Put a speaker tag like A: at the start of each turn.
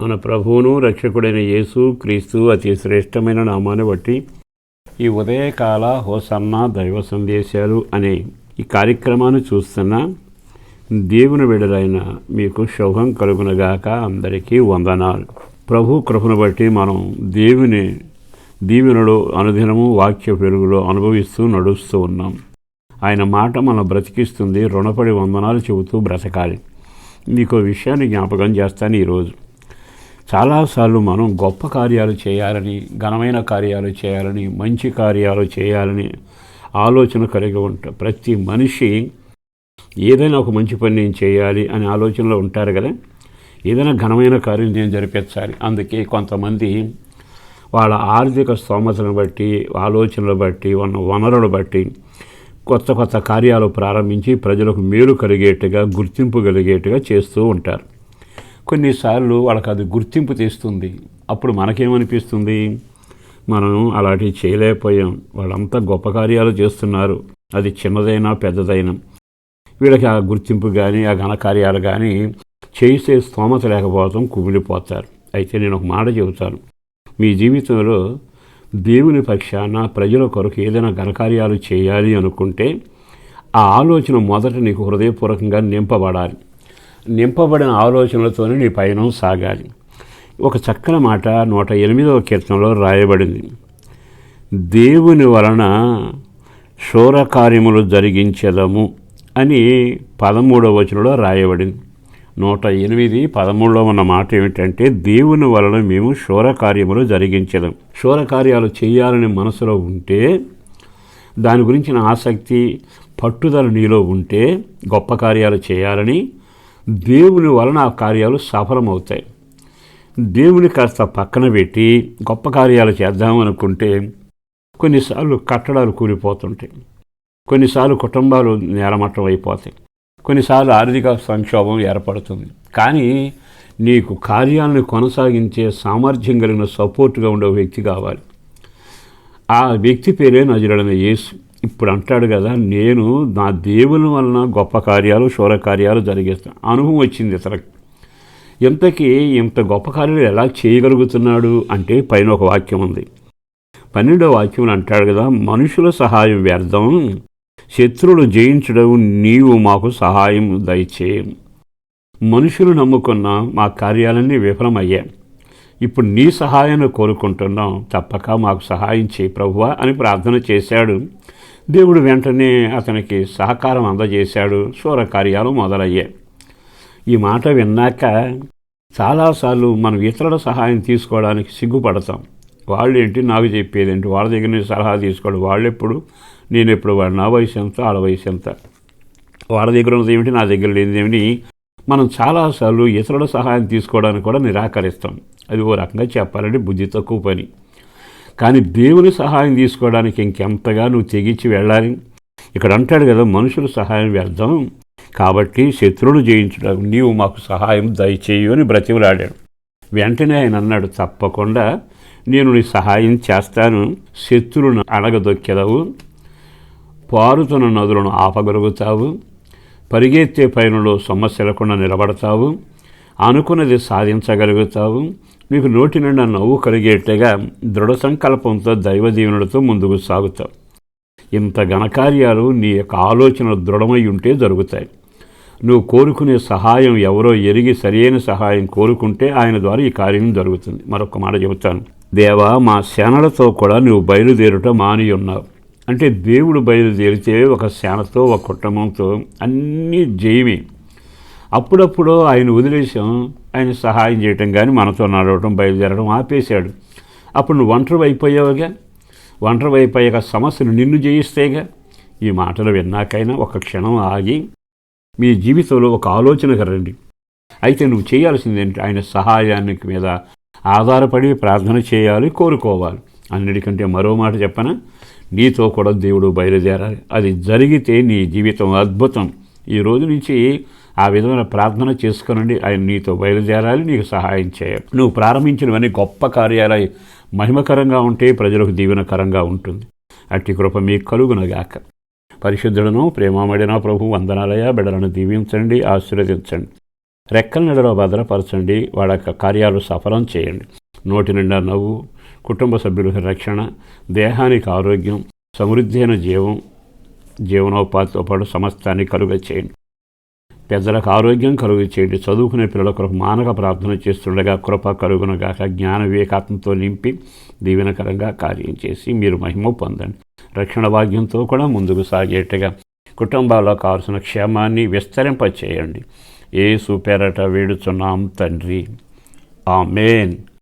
A: మన ప్రభువును రక్షకుడైన యేసు క్రీస్తు అతి శ్రేష్టమైన నామాన్ని బట్టి ఈ ఉదయకాల హోసన్న దైవ సందేశాలు అనే ఈ కార్యక్రమాన్ని చూస్తున్న దేవుని విడుదలైన మీకు శుభం కలుగునగాక అందరికీ వందనాలు. ప్రభు కృపను బట్టి మనం దేవుని దీవెనలో అనుదినము వాక్య పెరుగులో అనుభవిస్తూ నడుస్తూ ఉన్నాం. ఆయన మాట మన బ్రతికిస్తుంది. రుణపడి వందనాలు చెబుతూ బ్రతకాలి. మీకు విషయాన్ని జ్ఞాపకం చేస్తాను ఈరోజు. చాలాసార్లు మనం గొప్ప కార్యాలు చేయాలని ఘనమైన కార్యాలు చేయాలని మంచి కార్యాలు చేయాలని ఆలోచన కలిగి ఉంటాం. ప్రతి మనిషి ఏదైనా ఒక మంచి పని నేను చేయాలి అనే ఆలోచనలో ఉంటారు కదా? ఏదైనా ఘనమైన కార్యం నేను జరిపించాలి. అందుకే కొంతమంది వాళ్ళ ఆర్థిక స్తోమతను బట్టి ఆలోచనలు బట్టి ఉన్న వనరులు బట్టి కొత్త కొత్త కార్యాలు ప్రారంభించి ప్రజలకు మేలు కలిగేట్టుగా గుర్తింపు కలిగేట్టుగా చేస్తూ ఉంటారు. కొన్నిసార్లు వాళ్ళకి అది గుర్తింపు తెస్తుంది. అప్పుడు మనకేమనిపిస్తుంది? మనం అలాంటివి చేయలేకపోయాం. వాళ్ళంతా గొప్ప కార్యాలు చేస్తున్నారు. అది చిన్నదైనా పెద్దదైనా. వీళ్ళకి ఆ గుర్తింపు కానీ ఆ ఘనకార్యాలు కానీ చేసే స్తోమత లేకపోవడం కుమిలిపోతారు. అయితే నేను ఒక మాట చెబుతాను. మీ జీవితంలో దేవుని పక్షాన ప్రజల కొరకు ఏదైనా ఘనకార్యాలు చేయాలి అనుకుంటే ఆ ఆలోచన మొదట నీకు హృదయపూర్వకంగా నింపబడాలి. నింపబడిన ఆలోచనలతోనే నీ పయనం సాగాలి. ఒక చక్కని మాట నూట ఎనిమిదవ కీర్తనలో రాయబడింది. దేవుని వలన శూర కార్యములు జరిగించదము అని పదమూడవ వచనంలో రాయబడింది. నూట ఎనిమిది పదమూడులో ఉన్న మాట ఏమిటంటే దేవుని వలన మేము శూర కార్యములు జరిగించడం శూర కార్యాలు చేయాలని మనసులో ఉంటే దాని గురించిన ఆసక్తి పట్టుదల నీలో ఉంటే గొప్ప కార్యాలు చేయాలని దేవుని వలన ఆ కార్యాలు సఫలమవుతాయి. దేవుని కాస్త పక్కన పెట్టి గొప్ప కార్యాలు చేద్దామనుకుంటే కొన్నిసార్లు కట్టడాలు కూలిపోతుంటాయి. కొన్నిసార్లు కుటుంబాలు నేలమట్టం అయిపోతాయి. కొన్నిసార్లు ఆర్థిక సంక్షోభం ఏర్పడుతుంది. కానీ నీకు కార్యాలను కొనసాగించే సామర్థ్యం కలిగిన సపోర్ట్గా ఉండే వ్యక్తి కావాలి. ఆ వ్యక్తి పేరే నజరడన యేసు. ఇప్పుడు అంటాడు కదా నేను నా దేవుని వలన గొప్ప కార్యాలు శూర కార్యాలు జరిగేస్తాను అనుభవం వచ్చింది ఇతనికి ఇంతకీ ఇంత గొప్ప కార్యాలు ఎలా చేయగలుగుతున్నాడు అంటే పైన ఒక వాక్యం ఉంది. పన్నెండో వాక్యం అంటాడు కదా మనుషుల సహాయం వ్యర్థం శత్రువులు జయించడం నీవు మాకు సహాయం దయచేయం మనుషులు నమ్ముకున్న మా కార్యాలన్నీ విఫలమయ్యాయి ఇప్పుడు నీ సహాయాన్ని కోరుకుంటున్నాం తప్పక మాకు సహాయం చేయి ప్రభువా అని ప్రార్థన చేశాడు. దేవుడు వెంటనే అతనికి సహకారం అందజేశాడు. శూర కార్యాలు మొదలయ్యాయి ఈ మాట విన్నాక చాలాసార్లు మనం ఇతరుల సహాయం తీసుకోవడానికి సిగ్గుపడతాం. వాళ్ళు ఏంటి నాకు చెప్పేది ఏంటి వాళ్ళ దగ్గర నుంచి సలహా తీసుకోవడం వాళ్ళు ఎప్పుడు నేను ఎప్పుడు వాడు నా వయసు ఎంత? వాళ్ళ వయసు ఎంత? వాళ్ళ దగ్గర ఉన్నది ఏమిటి? నా దగ్గర లేనిది ఏమిటి? మనం చాలాసార్లు ఇతరుల సహాయం తీసుకోవడానికి కూడా నిరాకరిస్తాం. అది ఓ రకంగా చెప్పాలంటే బుద్ధి తక్కువ పని. కానీ దేవుని సహాయం తీసుకోవడానికి ఇంకెంతగా నువ్వు తెగించి వెళ్ళాలి? ఇక్కడ అంటాడు కదా మనుషుల సహాయం వ్యర్థం. కాబట్టి శత్రువులు జయించడం నీవు మాకు సహాయం దయచేయు అని బ్రతిమలాడాడు. వెంటనే ఆయన అన్నాడు తప్పకుండా నేను నీ సహాయం చేస్తాను. శత్రువును అణగదొక్కెదవు. పారుతున్న నదులను ఆపగలుగుతావు. పరిగెత్తే పైనలో సమస్య లేకుండా నిలబడతావు. అనుకున్నది సాధించగలుగుతావు. మీకు నోటి నిండా నవ్వు కలిగేట్టుగా దృఢ సంకల్పంతో దైవదీవనులతో ముందుకు సాగుతాం ఇంత ఘనకార్యాలు నీ యొక్క ఆలోచన దృఢమై ఉంటే జరుగుతాయి. నువ్వు కోరుకునే సహాయం ఎవరో ఎరిగి సరియైన సహాయం కోరుకుంటే ఆయన ద్వారా ఈ కార్యం జరుగుతుంది. మరొక మాట చెబుతాను. దేవా మా సేనలతో కూడా నువ్వు బయలుదేరుట మాని ఉన్నావు. అంటే దేవుడు బయలుదేరితే ఒక సేనతో ఒక కుటుంబంతో అన్నీ జయమే. అప్పుడప్పుడు ఆయన వదిలేసాం ఆయన సహాయం చేయటం కానీ మనతో నడవటం బయలుదేరడం ఆపేశాడు. అప్పుడు నువ్వు ఒంటరి అయిపోయావుగా? ఒంటరి అయిపోయాక సమస్యను నిన్ను జయిస్తేగా? ఈ మాటలు విన్నాకైనా ఒక క్షణం ఆగి మీ జీవితంలో ఒక ఆలోచనకు రండి అయితే నువ్వు చేయాల్సింది ఏంటి? ఆయన సహాయానికి మీద ఆధారపడి ప్రార్థన చేయాలి కోరుకోవాలి. అన్నిటికంటే మరో మాట చెప్పన? నీతో కూడా దేవుడు బయలుదేరాలి. అది జరిగితే నీ జీవితం అద్భుతం. ఈ రోజు నుంచి ఆ విధమైన ప్రార్థన చేసుకునండి. ఆయన నీతో బయలుదేరాలి నీకు సహాయం చేయాలి. నువ్వు ప్రారంభించినవన్నీ గొప్ప కార్యాలయ మహిమకరంగా ఉంటే ప్రజలకు దీవెనకరంగా ఉంటుంది. అట్టి కృప మీకు కలుగునగాక. పరిశుద్ధులను ప్రేమమడిన ప్రభు వందనాలయ బిడలను దీవించండి ఆశీర్వదించండి. రెక్కల నిడలో భద్రపరచండి వాళ్ళ కార్యాలు సఫలం చేయండి. నోటి నిండా నవ్వు కుటుంబ సభ్యులకు రక్షణ దేహానికి ఆరోగ్యం సమృద్ధి అయిన జీవం జీవనోపాధితో పాటు సమస్తాన్ని కలుగ చేయండి. పెద్దలకు ఆరోగ్యం కలుగు చేయండి. చదువుకునే పిల్లల కొరకు మానక ప్రార్థన చేస్తుండగా కృప కలుగునగాక జ్ఞాన వివేకాత్మతో నింపి దీవెనకరంగా కార్యం చేసి మీరు మహిమ పొందండి. రక్షణ భాగ్యంతో కూడా ముందుకు సాగేట్టుగా కుటుంబాల్లో కావాల్సిన క్షేమాన్ని విస్తరింపచేయండి. ఏ పేరట వేడుచున్నాం తండ్రి. ఆమెన్.